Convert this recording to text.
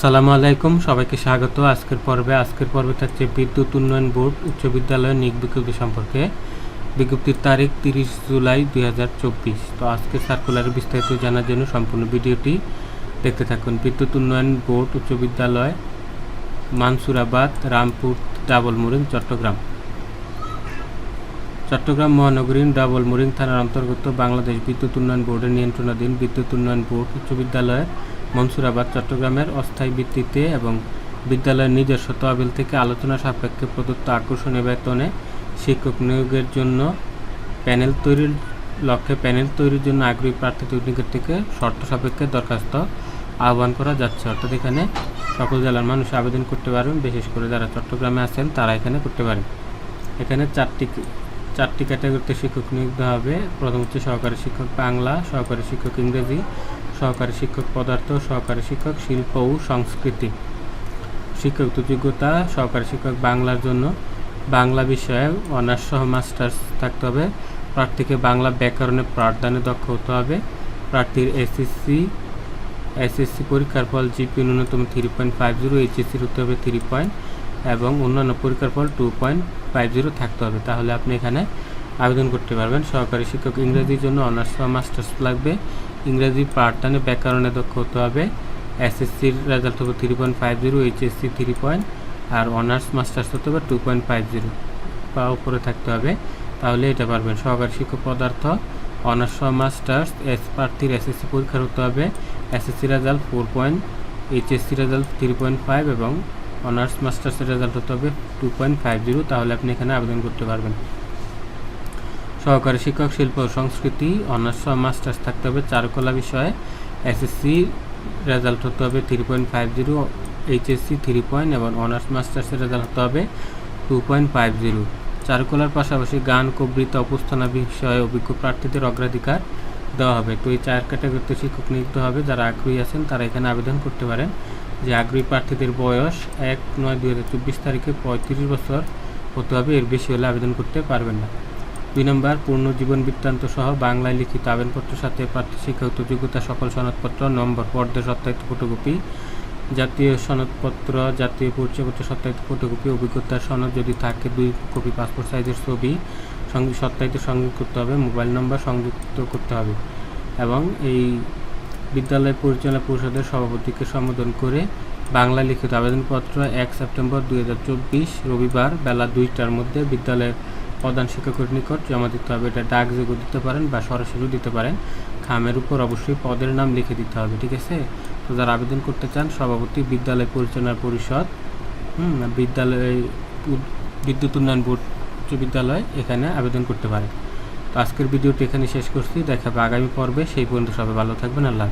আসসালামু আলাইকুম, সবাইকে স্বাগত। আজকের পর্বে আজকের পর্বে থাকছে বিদ্যুৎ উন্নয়ন বোর্ড উচ্চ বিদ্যালয়ের নিয়োগ বিজ্ঞপ্তি সম্পর্কে। বিজ্ঞপ্তির তারিখ তিরিশ জুলাই দুই হাজার চব্বিশ। তো আজকে সার্কুলারে বিস্তারিত জানার জন্য সম্পূর্ণ ভিডিওটি দেখতে থাকুন। বিদ্যুৎ উন্নয়ন বোর্ড উচ্চ বিদ্যালয়, মানসুরাবাদ, রামপুর, ডাবল মুরিং, চট্টগ্রাম। চট্টগ্রাম মহানগরীর ডাবল মুরিং থানার অন্তর্গত বাংলাদেশ বিদ্যুৎ উন্নয়ন বোর্ডের নিয়ন্ত্রণাধীন বিদ্যুৎ উন্নয়ন বোর্ড উচ্চ বিদ্যালয়ের মনসুরাবাদ, চট্টগ্রামের অস্থায়ী ভিত্তিতে এবং বিদ্যালয়ের নিজস্ব তহবিল থেকে আলোচনা সাপেক্ষে প্রদত্ত আকর্ষণীয় বেতনে শিক্ষক নিয়োগের জন্য প্যানেল তৈরির লক্ষ্যে প্যানেল তৈরির জন্য আগ্রহী প্রার্থী নিকট থেকে শর্ত সাপেক্ষে দরখাস্ত আহ্বান করা যাচ্ছে। অর্থাৎ এখানে সকল জেলার মানুষ আবেদন করতে পারবেন। বিশেষ করে যারা চট্টগ্রামে আছেন, তারা এখানে করতে পারেন। এখানে চারটি চারটি ক্যাটাগরিতে শিক্ষক নিয়োগ হবে। প্রথম হচ্ছে সহকারী শিক্ষক বাংলা, সহকারী শিক্ষক ইংরেজি সহকারী শিক্ষক পদার্থ, সহকারী শিক্ষক শিল্প ও সংস্কৃতি। শিক্ষক যোগ্যতা, সহকারী শিক্ষক বাংলার জন্য। বাংলা বিষয়ে অনার্স সহ মাস্টার্স থাকতে হবে। প্রার্থীকে বাংলা ব্যাকরণে পাঠদানে দক্ষ হতে হবে। প্রার্থীর এসএসসি এসএসসি পরীক্ষার ফল জিপি ন্যূনতম থ্রি পয়েন্ট ফাইভ জিরো এইচএসসির হতে হবে থ্রি পয়েন্ট এবং অন্যান্য পরীক্ষার ফল টু পয়েন্ট ফাইভ জিরো থাকতে হবে। তাহলে আপনি এখানে আবেদন করতে পারবেন। সহকারী শিক্ষক ইংরেজির জন্য অনার্স বা মাস্টার্স লাগবে। ইংরেজি পাঠদানে ব্যাকরণে দক্ষ হতে হবে। এসএসসির রেজাল্ট হবে three point five zero HSC three point আর অনার্স, মাস্টার্স হতে হবে টু পয়েন্ট ফাইভ জিরো বা উপরে থাকতে হবে। তাহলে এটা পারবেন। সহকারী শিক্ষক পদার্থ, অনার্স মাস্টার্স, এস প্রার্থীর এসএসসি পরীক্ষার হতে হবে। SSC result four point HSC result three point five এবং অনার্স, মাস্টার্সের রেজাল্ট হতে হবে টু পয়েন্ট ফাইভ জিরো তাহলে আপনি এখানে আবেদন করতে পারবেন। সহকারী শিক্ষক, শিল্প, সংস্কৃতি, অনার্স মাস্টার্স থাকতে হবে চারুকলা বিষয়ে। এসএসসি রেজাল্ট হতে হবে three point five zero HSC three point এবং অনার্স মাস্টার্সের রেজাল্ট হতে হবে টু পয়েন্ট ফাইভ জিরো চারুকলার পাশাপাশি গান কবিতা উপস্থানা বিষয়ে অভিজ্ঞ প্রার্থীদের অগ্রাধিকার দেওয়া হবে। তো এই চার ক্যাটাগরিতে শিক্ষক নিযুক্ত হবে। যারা আগ্রহী আছেন, তারা এখানে আবেদন করতে পারেন যে আগ্রহী প্রার্থীদের বয়স এক নয় দুই তারিখে পঁয়ত্রিশ বছর হতে হবে। এর বেশি হলে আবেদন করতে পারবেন না। দুই নম্বর পূর্ণ জীবন বৃত্তান্ত সহ বাংলায় লিখিত আবেদনপত্রের সাথে প্রার্থী শিক্ষাগত যোগ্যতা সকল সনদপত্র, নম্বর পর্দা সত্যায়িত ফটোকপি, জাতীয় সনদপত্র, জাতীয় পরিচয়পত্র, সত্যায়িত ফটোকপি, অভিজ্ঞতার সনদ যদি থাকে, দুই কপি পাসপোর্ট সাইজের ছবি সত্যায়িত সংযুক্ত করতে হবে, মোবাইল নম্বর সংযুক্ত করতে হবে এবং এই বিদ্যালয় পরিচালনা পরিষদের সভাপতিকে সম্বোধন করে বাংলা লিখিত আবেদনপত্র এক সেপ্টেম্বর দুই হাজার চব্বিশ রবিবার বেলা দুইটার মধ্যে বিদ্যালয়ের প্রধান শিক্ষকের নিকট জমা দিতে হবে। এটা ডাকযোগে দিতে পারেন বা সরাসরি দিতে পারেন। খামের উপর অবশ্যই পদের নাম লিখে দিতে হবে, ঠিক আছে? তো যারা আবেদন করতে চান, সভাপতি বিদ্যালয় পরিচালনা পরিষদ বিদ্যালয় বিদ্যুৎ উন্নয়ন বোর্ড উচ্চ বিদ্যালয় এখানে আবেদন করতে পারে তো আজকের ভিডিওটি এখানে শেষ করছি। দেখাবে আগামী পর্বে। সেই পর্যন্ত সবাই ভালো থাকবেন। আল্লাহ